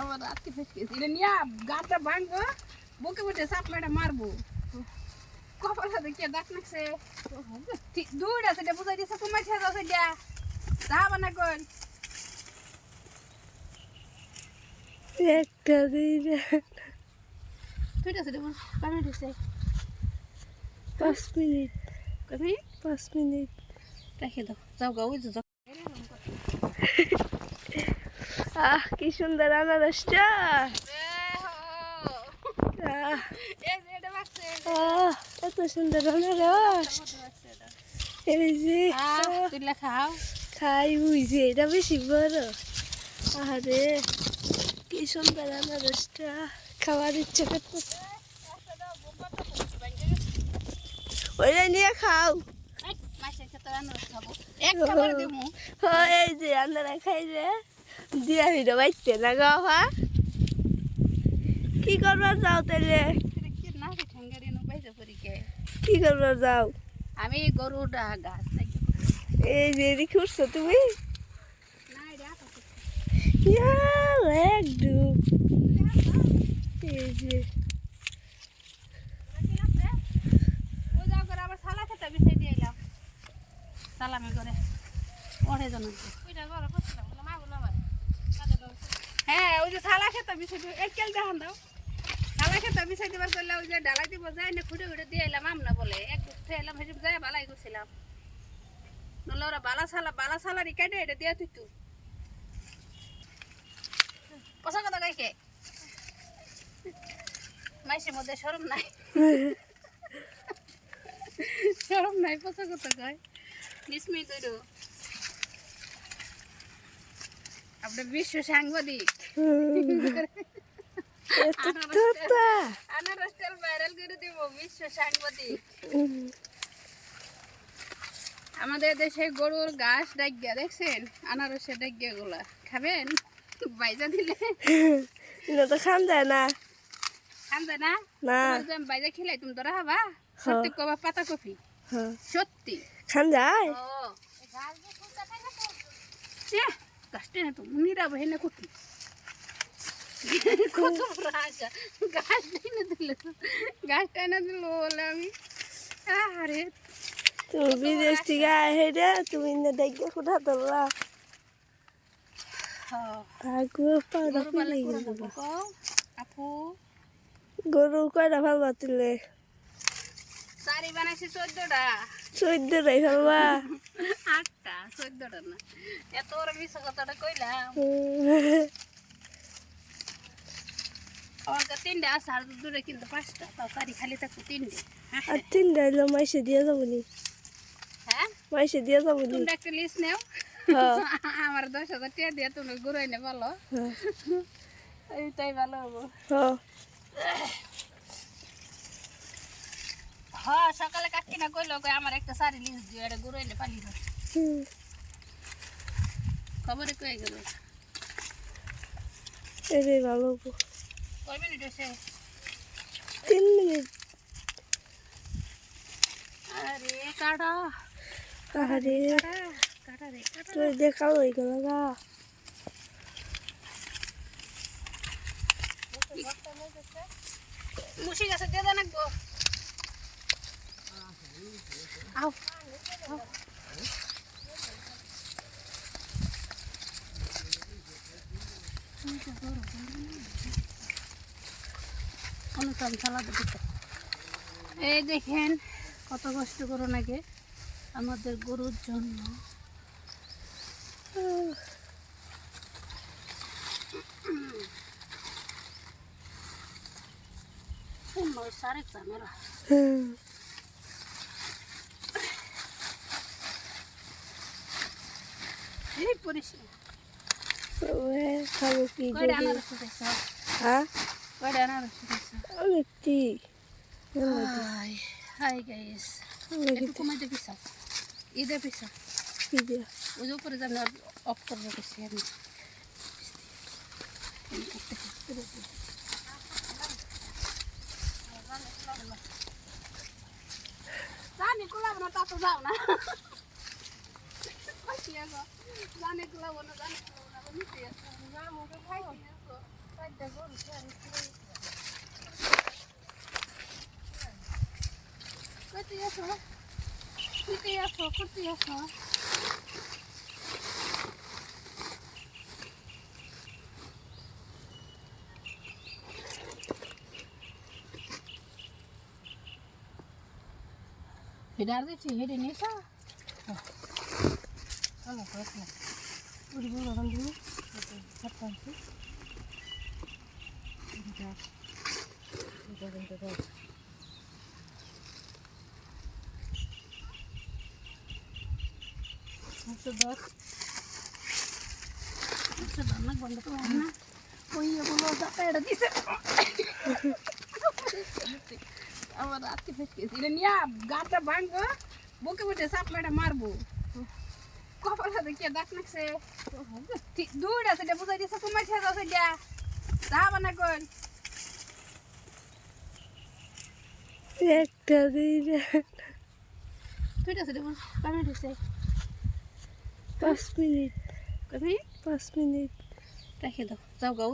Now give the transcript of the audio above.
আমার রাত্রি ফেসকেছি এটা নিয়ে গাটা ভাঙবো বুকে বুঝে সাপলাটা মারবো কপাল কে ডাক নাকছে দূর আছে এটা বুঝাই দিছে তোমার ছেড়ে আছে দিয়া যাবা না কোন একটা দিন তুই আছে দেখুন কামে দিছে পাঁচ মিনিট? পাঁচ মিনিট। রেখে দাও। যাও গা ওই যাও। আহ কি সুন্দর আনারসটা এত সুন্দর আনারস এই যে লেখাও খাই বুঝি এটা বেশি বড়। আরে কি সুন্দর আনারসটা খাওয়ার ইচ্ছে করতেছে। ওইটা নিয়ে খাও। এই যে আপনারা খাইলে দিয়া ভিডিও বাইতে না গা কি করবার যাও তাহলে কি করবার যাও? আমি গরুটা গাছ এই যে এদিকে উঠছো তুমি? এক ডুব এই যে ও যাও করে আবার সালা খেতে বিছাই দিয়ে এলাম সালামি করে ওরে জন হ্যাঁ ওই যে সালা খেতে দিয়ে এক কেল দেখান দাও। সালা খেতে বিছাই দেবার ওই যে ডালাই দিব যায় না খুঁটে খুঁটে দিয়ে এলাম আমনা বলে। এক উঠে এলাম বালাই করছিলাম নলে ওরা বালা সালা বালা সালারি কাটে এটা দিয়ে তুই তুই পয়সা কথা গাইকে মাইসের মধ্যে সরম নাই। সরম নাই কথা আপনার বিশ্ব সাংবাদিক। আনারস তেল ভাইরাল করে দিব বিশ্ব সাংবাদিক। আমাদের দেশে গরুর ঘাস ডাকিয়া দেখছেন? আনারসের ডাকিয়া গুলা খাবেন? বাইজা দিলে। তো খান যায় না। খান যায় না? বাইজা খেলাই তুমি তোরা হবা সত্যি কবা পাতা কফি। সত্যি? খান যায়? ও এহ, গাছটা না তো নিরাব হেনে কুটি। কত বড় আশা গাছটা এনে দিল। গাছটা এনে দিল বলে আমি আরে। তুমি বিদেশ থেকে আহে তুমি না দেখে কোথা তোলা? আগু পাউডার গরু কয়টা ফেলবা তুলে চারি বানাইছি চোদ্দটা। চোদ্দ রাই ফেলবা আটটা চোদ্দটা না। এত বড় মিশা কথাটা কইলাম। আমার কাছে তিনটে আছে আর দূরে কিন্তু পাঁচটা তাও চারি খালি থাকতো তিনটে। আর তিনটা এলো মাইসে দিয়ে যাব নি হ্যাঁ? মাইসে দিয়ে যাব নি তোমরা একটা লিস্ট নেও। হ্যাঁ। আমার দশ হাজার টাকা দিয়ে তুমি ঘুরাই নে ভালো হ্যাঁ। এইটাই ভালো হব। হ্যাঁ। হ্যাঁ সকালে কাকি না কইলো কই আমার একটা শাড়ি লিস্ট দিও এটা ঘুরাই নে পালি না। খবরে কয়ে গেল। এটাই ভালো কয় মিনিট হয়েছে? তিন মিনিট। আরে কাটা। আরে কাটা রে কাটা তুই দেখাও হয়ে গেল গা। মুসি গাছে দিয়ে দেন এই দেখেন কত কষ্ট করো নাকি আমাদের গরুর জন্য। সুন্দর সারেক এই পরিষ্কার ওয়ে, খাব কি কয়টা দেখি আনারস দিয়েছ হ্যাঁ কয়টা আনারস দিয়েছ অনেকটি হাই হাই গাইস একটু কমাইতে পিসা ঈদে পিসা কি দিয়া ওই যে উপরে যেন অফ করে রেখেছি আমি জানি কোলাব না তা তো যাও না जानेको ल हुन थियो जाम हुँदै कति यसो कति यसो कति यसो ಅವರ ಅತ್ತಿ ಫಸ್ಟ್ ಕೇಸಿಲ್ಲ ನೀ ಗಾತ್ರ ಬಾಂಗ್ ಬೋಕೆ ಬಿಟ್ಟೆ ಸಾಪ್ ಮಾಡ ಮಾರ್ಬು দশ বন্ধ করে না ওই এগুলো এটা দিছে আমার রাত্রি ফেসকেছি এটা নিয়ে গাটা ভাঙবো বুকে বুঝে সাপ মেটা মারবো কপাল হাতে কে ডাক নাকছে দূর আছে এটা বুঝাই দিছে তোমার ছেড়ে আছে এটা যাবা বানা কর একটা দিন দুইটা আছে দেখুন কামে দিছে। পাঁচ মিনিট। কবি পাঁচ মিনিট। রেখে দাও। যাও গাও